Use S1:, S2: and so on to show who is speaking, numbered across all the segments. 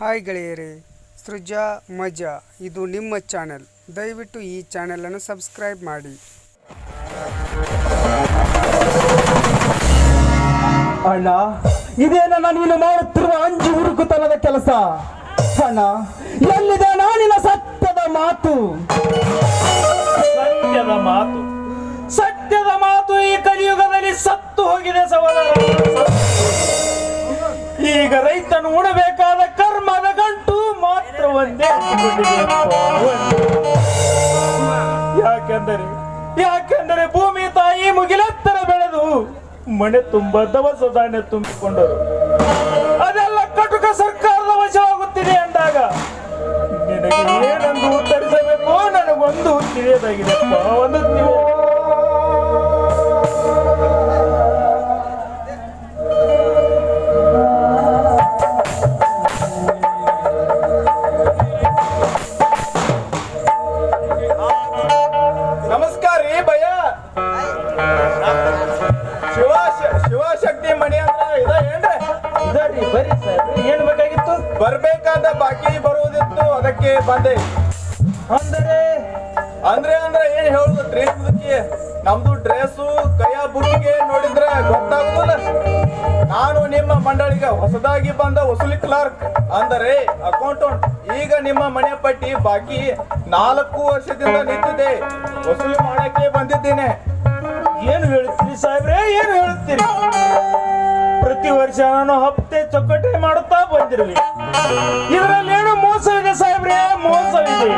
S1: Hi ಗೆಳೆಯರೇ, ಸೃಜಾ, ಮಜಾ. ಇದು ನಿಮ್ಮ ಚಾನೆಲ್. ದಯವಿಟ್ಟು ಈ ಚಾನೆಲನ್ನು ಸಬ್ಸ್ಕ್ರೈಬ್ ಮಾಡಿ.
S2: ಅಣ್ಣ ಇದೇನನ್ನ ನೀನು ಮಾಡುತ್ತಿರುವ ಅಂಜು ಹುಡುಕುತನದ ಕೆಲಸ? ಅಣ್ಣ, ಎಲ್ಲಿದೆ ನಾನಿನ ಸತ್ಯದ ಮಾತು?
S3: ಯಾಕೆಂದರೆ ಯಾಕೆಂದರೆ ಭೂಮಿ ತಾಯಿ ಮುಗಿಲೆತ್ತರ ಬೆಳೆದು ಮನೆ ತುಂಬ ದವಸ ಧಾನ್ಯ ತುಂಬಿಕೊಂಡರು. ಅದೆಲ್ಲ ಕಟುಕ ಸರ್ಕಾರದ ವಶವಾಗುತ್ತಿದೆ ಅಂದಾಗ, ನಿನಗೆ ಏನೊಂದು ಉತ್ತರಿಸಬೇಕು? ನನಗೊಂದು ತಿಳಿಯದಾಗಿದೆ. ಒಂದು ತಿಳಿಯ
S4: ಬಂದೆ.
S3: ಅಂದರೆ?
S4: ಅಂದ್ರೆ ಅಂದ್ರೆ ಏನ್ ಹೇಳುದು? ಡ್ರೆಸ್ ಮುದುಕಿ ನಮ್ದು ಡ್ರೆಸ್ಸು ಕೈಯ ಬುಕ್ಕಿಗೆ ನೋಡಿದ್ರೆ ಗೊತ್ತಾಗುದಿಲ್ಲ. ನಾನು ನಿಮ್ಮ ಮಂಡಳಿಗ ಹೊಸದಾಗಿ ಬಂದ ವಸೂಲಿ ಕ್ಲಾರ್ಕ್ ಅಂದರೆ ಅಕೌಂಟೆಂಟ್ ಈಗ ನಿಮ್ಮ ಮನೆ ಪಟ್ಟಿ ಬಾಕಿ ನಾಲ್ಕು ವರ್ಷದಿಂದ ನಿಂತಿದೆ. ವಸೂಲಿ ಮಾಡಕ್ಕೆ ಬಂದಿದ್ದೇನೆ.
S3: ಏನು ಹೇಳುತ್ತೀರಿ ಸಾಹೇಬ್ರೆ? ಏನು ಹೇಳುತ್ತೀರಿ? ಪ್ರತಿ ವರ್ಷ ನಾನು ಹಪ್ತೆ ಚೊಕ್ಕಟೆ ಮಾಡುತ್ತಾ ಬಂದಿರಲಿ. ಇದರಲ್ಲಿ ಏನು ಮೋಸವಿದೆ ಸಾಹೇಬ್ರೆ? ಮೋಸವಿದೆ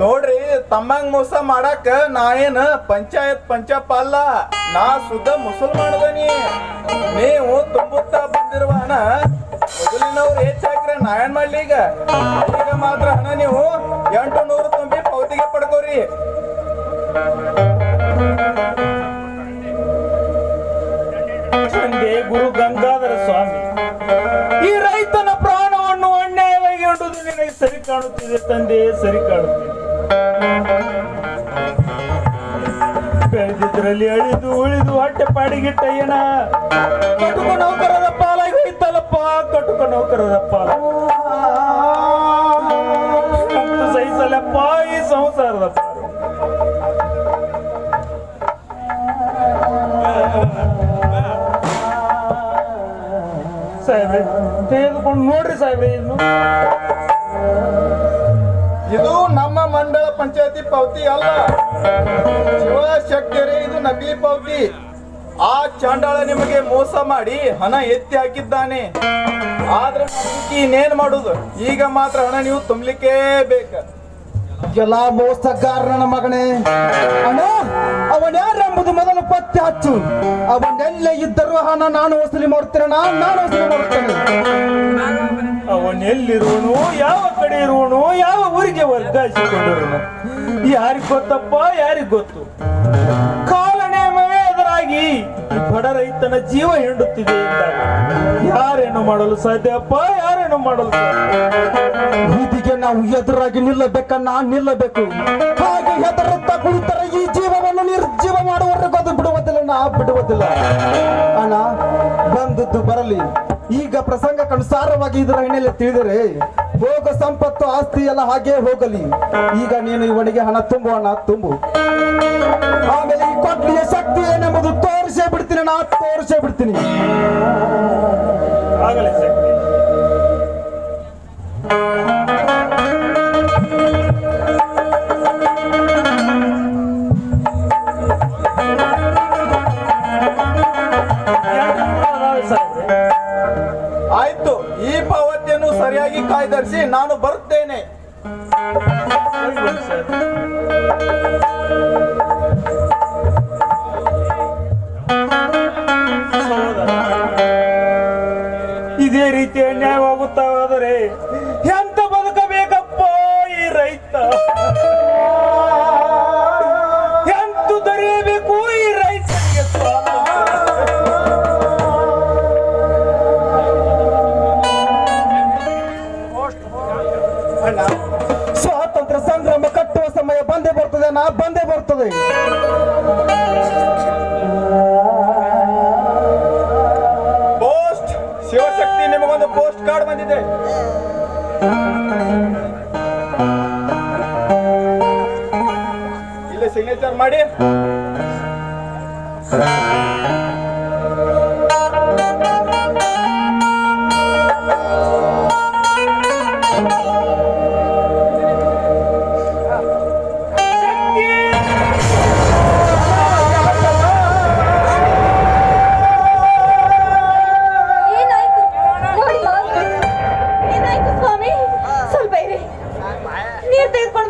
S4: ನೋಡ್ರಿ, ತಮ್ಮಂಗ್ ಮೋಸ ಮಾಡಾಕ ನಾ ಏನ್ ಪಂಚಾಯತ್ ಪಂಚಪ್ಪ ಅಲ್ಲ. ನಾ ಸುದ್ದ ಮುಸಲ್ಮಾನದನಿ ನೀವು ತುಂಬುತ್ತಾ ಬಂದಿರುವ ಹಣ ಮೊದಲಿನವ್ರು ಹೆಚ್ಚಾಕ್ರೆ ನಾ ಏನ್ ಮಾಡ್ಲಿ ಈಗ? ಈಗ ಮಾತ್ರ ಹಣ ನೀವು ಎಂಟು ನೂರು ತುಂಬಿ ಪಾವತಿಗೆ ಪಡ್ಕೋರಿ.
S3: ಗುರು ಗಂಗಾಧರ ಸ್ವಾಮಿ. ಈ ರೈತನ ಪ್ರಾಣವನ್ನು ಅನ್ಯಾಯವಾಗಿ ಹೊಂದುವುದು ನಿನಗೆ ಸರಿ ಕಾಣುತ್ತಿದೆ ತಂದೆ, ಸರಿ ಕಾಣುತ್ತಿದೆ. ಬೆಳೆದಿದ್ರಲ್ಲಿ ಅಳಿದು ಉಳಿದು ಹೊಟ್ಟೆ ಪಾಡಿಗಿಟ್ಟಯ್ಯನ ಕಟುಕ ನೌಕರದ ಪಾಲಾಗಿ ಹೋಯ್ತಲ್ಲಪ್ಪ, ಕಟುಕ ನೌಕರದ ಪಾಲ. ಸಾಹೇಬ್ರೆ ತೆಗೆದುಕೊಂಡು ನೋಡ್ರಿ ಸಾಹೇಬ್ರಿ ಇನ್ನು.
S4: ಇದು ನಮ್ಮ ಮಂಡಳ ಪಂಚಾಯತಿ ಪಾವತಿ ಅಲ್ಲ. ಶಿವಶಕ್ತಿಯರೇ ಇದು ನಕಲಿ ಪಾವತಿ ಆ ಚಾಂಡಾಳ ನಿಮಗೆ ಮೋಸ ಮಾಡಿ ಹಣ ಎತ್ತಿ ಹಾಕಿದ್ದಾನೆ. ಆದ್ರೆ ಇನ್ನೇನ್ ಮಾಡುದು? ಈಗ ಮಾತ್ರ ಹಣ ನೀವು ತುಂಬಲಿಕ್ಕೆ ಬೇಕ.
S2: ಎಲ್ಲ ಮೋಸಗಾರನ ಮಗನೇ. ಅಣ್ಣ ಅವನ್ಯಾರೆಂಬುದು ಮೊದಲು ಪತ್ತೆ ಹಚ್ಚು. ಅವನೆಲ್ಲೇ ಇದ್ದರೂ ಹಣ ನಾನು ವಸೂಲಿ ಮಾಡ್ತೇನೆ ನಾನು ವಸೂಲಿ ಮಾಡ್ತೇನೆ.
S3: ಅವನೆಲ್ಲಿರುವನು ಯಾವ ಕಡೆ ಇರುವನು ಯಾವ ಊರಿಗೆ ವರ್ಗಾಯಿಸಿಕೊಂಡಿರುವನು? ಯಾರಿಗ್ ಗೊತ್ತಪ್ಪ ಯಾರಿಗ್ ಗೊತ್ತು? ಕಾಲನೇ ಎದುರಾಗಿ ಈ ಬಡ ರೈತನ ಜೀವ ಹಿಂಡುತ್ತಿದೆ ಎಂದಾಗ ಯಾರೇನು ಮಾಡಲು ಸಾಧ್ಯಪ್ಪ ಯಾರೇನು ಮಾಡಲು ಸಾಧ್ಯ?
S2: ನಾವು ಎದುರಾಗಿ ನಿಲ್ಲಬೇಕನ್ನ ನಿಲ್ಲಬೇಕು. ಹಾಗೆ ಹೆದರುತ್ತಾ ಕುಳಿತರ ಈ ಜೀವವನ್ನು ನಿರ್ಜೀವ ಮಾಡುವವರೆಗೂ ಅದು ಬಿಡುವುದಿಲ್ಲ ನಾ ಬಿಡುವುದಿಲ್ಲ ಅಣ್ಣ, ಬಂದದ್ದು ಬರಲಿ. ಈಗ ಪ್ರಸಂಗಕ್ಕನುಸಾರವಾಗಿ ಇದರ ಹಿನ್ನೆಲೆ ತಿಳಿದರೆ ಹೋಗ ಸಂಪತ್ತು ಆಸ್ತಿ ಎಲ್ಲ ಹಾಗೆ ಹೋಗಲಿ. ಈಗ ನೀನು ಇವನಿಗೆ ಹಣ ತುಂಬು ಹಣ ತುಂಬು. ಆಮೇಲೆ ಈ ಕೊಟ್ಟಿಯ ಶಕ್ತಿ ಏನೆಂಬುದು ತೋರಿಸೇ ಬಿಡ್ತೀನಿ, ನಾ ತೋರಿಸೇ ಬಿಡ್ತೀನಿ.
S4: ಕಾಯ್ದರಿಸಿ ನಾನು ಬರುತ್ತೇನೆ.
S3: ಇದೇ ರೀತಿ ಅನ್ಯಾಯವಾಗುತ್ತಾ ಹೋದರೆ
S2: ನಾ ಬಂದೇ ಬರ್ತದೆ.
S4: ಪೋಸ್ಟ್ ಶಿವಶಕ್ತಿ ನಿಮಗೊಂದು ಪೋಸ್ಟ್ ಕಾರ್ಡ್ ಬಂದಿದೆ. ಇಲ್ಲಿ ಸಿಗ್ನೇಚರ್ ಮಾಡಿ.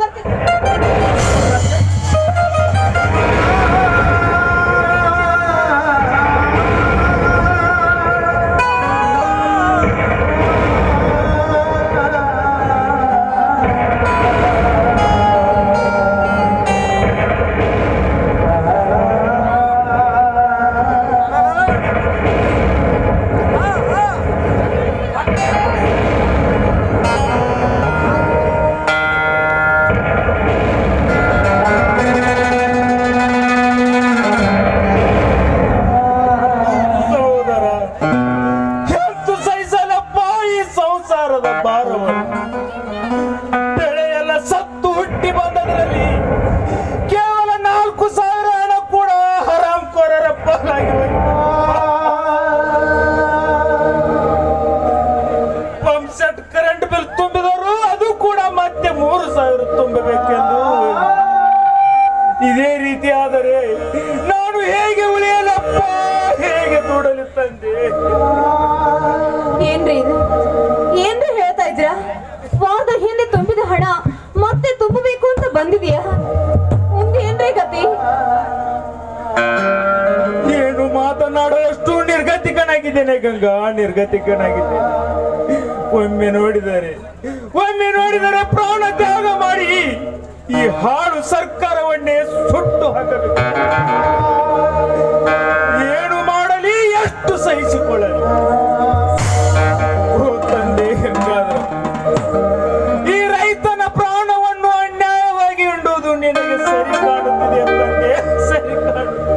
S5: ನೀರ್
S3: ಬೆಳೆಯೆಲ್ಲ ಸತ್ತು ಹುಟ್ಟಿ ಬಂದದರಲ್ಲಿ ಕೇವಲ ನಾಲ್ಕು ಸಾವಿರ ಹಣ ಕೂಡ ಹರಾಮ್ ಪಾಲಾಗಿ ಪಂಪ್ ಸೆಟ್ ಕರೆಂಟ್ ಬಿಲ್ ತುಂಬಿದವರು ಅದು ಕೂಡ ಮತ್ತೆ ಮೂರು ಸಾವಿರ ತುಂಬಬೇಕೆಂದು ಇದೇ ರೀತಿ ಆದರೆ ನಾನು ಹೇಗೆ ಉಳಿಯಲಪ್ಪ? ಹೇಗೆ ನೋಡಲು ತಂದೆ?
S5: ಏನ್ರಿ ಏನ್ರಿ ಇದ್ದೀರಾ? ವಾರದ ಹಿಂದೆ ತುಂಬಿದ ಹಣ ಮತ್ತೆ ತುಂಬಬೇಕು ಅಂತ ಬಂದಿದ್ಯಾ ಮುಂದೆ ಏನ್ರಿ ಗತಿ?
S3: ಏನು ಮಾತನಾಡುವಷ್ಟು ನಿರ್ಗತಿಕನಾಗಿದ್ದೇನೆ, ಗಂಗಾ. ನಿರ್ಗತಿಕನಾಗಿದ್ದೇನೆ. ಒಮ್ಮೆ ನೋಡಿದರೆ ಒಮ್ಮೆ ನೋಡಿದರೆ ಪ್ರಾಣ ತ್ಯಾಗ ಮಾಡಿ ಈ ಹಾಳು ಸರ್ಕಾರವನ್ನೇ ಸುಟ್ಟು ಹಾಕಬೇಕು. ಏನು ಮಾಡಲಿ, ಎಷ್ಟು ಸಹಿಸಿಕೊಳ್ಳಲಿ. ನಿನಗೆ ಸರಿ ಕಾಣುತ್ತಿದೆ ಅಂತಂದೆ. ಸರಿ ಕಾಣುತ್ತಿದೆ.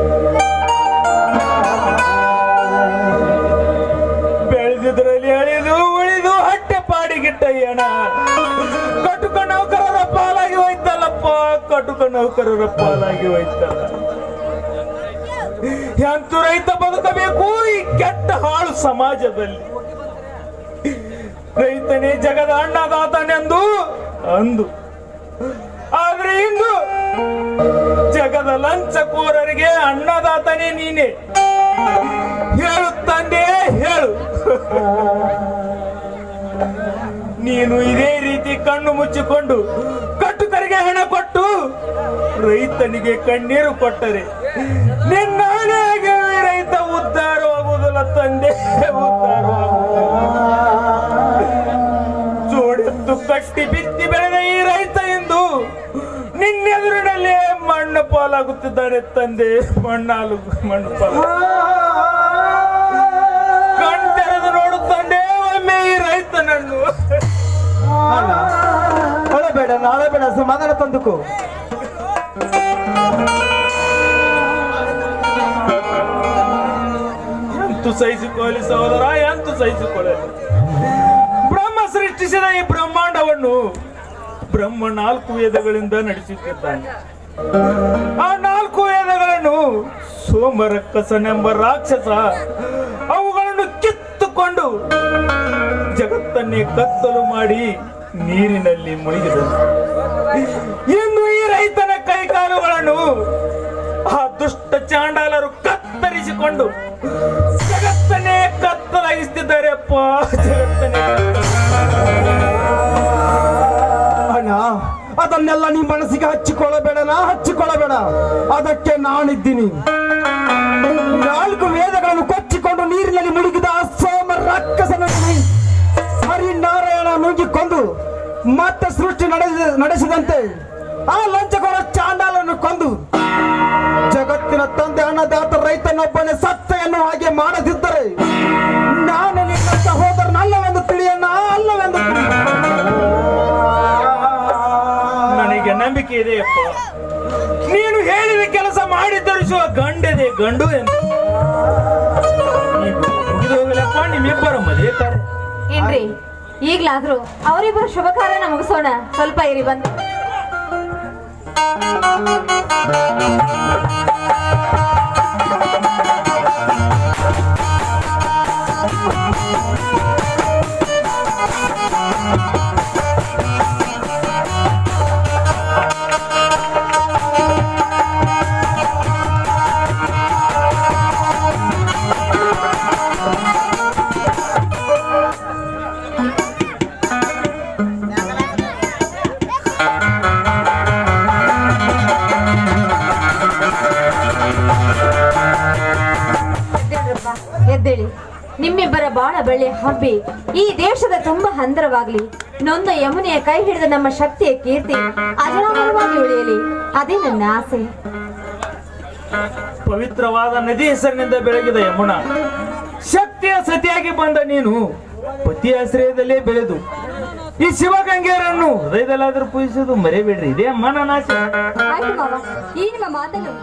S3: ಬೆಳೆದಿದ್ರಲ್ಲಿ ಅಳಿದು, ಉಳಿದು, ಹಟ್ಟೆ ಪಾಡಿಗಿಟ್ಟ ಹಣ. ಕಟುಕ ನೌಕರರ ಪಾಲಾಗಿ ಹೋಯ್ತಲ್ಲಪ್ಪ, ಕಟುಕ ನೌಕರರ ಪಾಲಾಗಿ ಹೋಯ್ತಲ್ಲ. ಎಂತು ರೈತ ಬದುಕಬೇಕು ಈ ಕೆಟ್ಟ ಹಾಳು ಸಮಾಜದಲ್ಲಿ. ರೈತನೇ ಜಗದ ಅನ್ನದಾತನೆಂದು ಅಂದು. ಆದ್ರೆ ಇಂದು ಜಗದ ಲಂಚಕೋರರಿಗೆ ಅನ್ನದಾತನೇ ನೀನೆ. ಹೇಳು ತಂದೆ, ಹೇಳು. ನೀನು ಇದೇ ರೀತಿ ಕಣ್ಣು ಮುಚ್ಚಿಕೊಂಡು ಕಟ್ಟುಕರಿಗೆ ಹಣ ಕೊಟ್ಟು ರೈತನಿಗೆ ಕಣ್ಣೀರು ಕೊಟ್ಟರೆ ನಿನ್ನ ರೈತ ಉದ್ಧಾರವಾಗುವುದಿಲ್ಲ ತಂದೆ, ಉದ್ಧಾರವಾಗುವುದಿಲ್ಲ. ಜೋಡೆತ್ತು ಕಟ್ಟಿ ಬಿತ್ತಿ ಬೆಳೆ ಈ ರೈತ ಎಂದು ನಿನ್ನೆದುರಿನಲ್ಲೇ ಮಣ್ಣು ಪಾಲಾಗುತ್ತಿದ್ದಾನೆ ತಂದೆ. ಮಣ್ಣಾಲು ಮಣ್ಣು ಪಾಲು. ಕಣ್ತೆರೆದು ನೋಡು ತಂದೆ ಒಮ್ಮೆ ಈ ರೈತನನ್ನು.
S2: ಅಣ್ಣ ನಾಳೆ ಬೇಡ ಸಮಾಧಾನ ತಂದುಕು.
S3: ಎಂತು ಸಹಿಸಿಕೊಳ್ಳಿ ಸಹೋದರ ಎಂತು ಸಹಿಸಿಕೊಳ್ಳಿ ಬ್ರಹ್ಮ ಸೃಷ್ಟಿಸಿದ ಈ ಬ್ರಹ್ಮಾಂಡವನ್ನು ಬ್ರಹ್ಮ ನಾಲ್ಕು ವೇದಗಳಿಂದ ನಡೆಸುತ್ತಿದ್ದಾನೆ. ಆ ನಾಲ್ಕು ವೇದಗಳನ್ನು ಸೋಮರಕ್ಕಸನೆಂಬ ರಾಕ್ಷಸ ಅವುಗಳನ್ನು ಕಿತ್ತುಕೊಂಡು ಜಗತ್ತನ್ನೇ ಕತ್ತಲು ಮಾಡಿ ನೀರಿನಲ್ಲಿ ಮುಳುಗಿದನು. ಇನ್ನು ಈ ರೈತನ ಕೈಕಾಲುಗಳನ್ನು ಆ ದುಷ್ಟ ಚಾಂಡಾಲರು ಕತ್ತರಿಸಿಕೊಂಡು ಜಗತ್ತನ್ನೇ ಕತ್ತಲಾಗಿಸ್ತಿದ್ದಾರೆ
S2: ಅದನ್ನೆಲ್ಲ ನಿಮ್ಮ ಮನಸ್ಸಿಗೆ ನಾ ಹಚ್ಚಿಕೊಳ್ಳಬೇಡ. ಅದಕ್ಕೆ ನಾನಿದ್ದೀನಿ. ನಾಲ್ಕು ವೇದಗಳನ್ನು ಕೊಚ್ಚಿಕೊಂಡು ನೀರಿನಲ್ಲಿ ಮುಳುಗಿದ ಸೋಮ ರಾಕ್ಷಸನ ಹರಿನಾರಾಯಣ ನುಗ್ಗಿಕೊಂಡು ಮತ್ತೆ ಸೃಷ್ಟಿ ನಡೆಸಿದ ನಡೆಸಿದಂತೆ ಆ ಲಂಚಕೋರ ಚಾಂಡಾಲನ್ನು ಕೊಂದು ಜಗತ್ತಿನ ತಂದೆ ಅನ್ನದಾತ ರೈತನೊಬ್ಬನೇ ಸತ್ತ ಎನ್ನುವ ಹಾಗೆ ಮಾಡದಿದ್ದರೆ ನಾನು ನಿನ್ನ ಸಹೋದರನಲ್ಲವೆಂದು
S3: ನನಗೆ ಇದೆ ಅಪ್ಪ. ನೀನು ಕೆಲಸ ಮಾಡಿ ಶಿವ ಗಂಡದೆ ಗಂಡು ಎಂದು ನಿಮ್ಮಿಬ್ಬರ ಮದುವೆ
S5: ಏನ್ರಿ, ಈಗ್ಲಾದ್ರೂ ಅವರಿಬ್ಬರು ಶುಭ ಕಾರ್ಯನ ಮುಗಿಸೋಣ. ಸ್ವಲ್ಪ ಇರಿ ಬಂದು. ಬಳ್ಳಿ ಹಬ್ಬಿ. ಈ ದೇಶದ ತುಂಬಾ ಹಂದರವಾಗ್ಲಿ. ನೊಂದ ಯಮುನೆಯ ಕೈ ಹಿಡಿದ ನಮ್ಮ ಶಕ್ತಿಯ ಕೀರ್ತಿ ಅಜರಾಮರವಾಗಿ ಉಳಿಯಲಿ. ಅದೇ ನನ್ನ ಆಸೆ.
S3: ಪವಿತ್ರವಾದ ನದಿ ಹೆಸರಿನಿಂದ ಬೆಳಗಿದ ಯಮುನಾ. ಶಕ್ತಿಯ ಸತಿಯಾಗಿ ಬಂದ ನೀನು ಪತಿ ಆಶ್ರಯದಲ್ಲೇ ಬೆಳೆದು ಈ ಶಿವಗಂಗೆಯರನ್ನು ಹೃದಯದಲ್ಲಾದ್ರೂ ಪೂಜಿಸೋದು ಮರೆಯಬೇಡ್ರಿ. ಇದೇ ಅಮ್ಮ ನನ್ನ ಆಸೆ
S5: ಆಯ್ತು ಮಾವ ಈ ನಿಮ್ಮ ಮಾತನ್ನು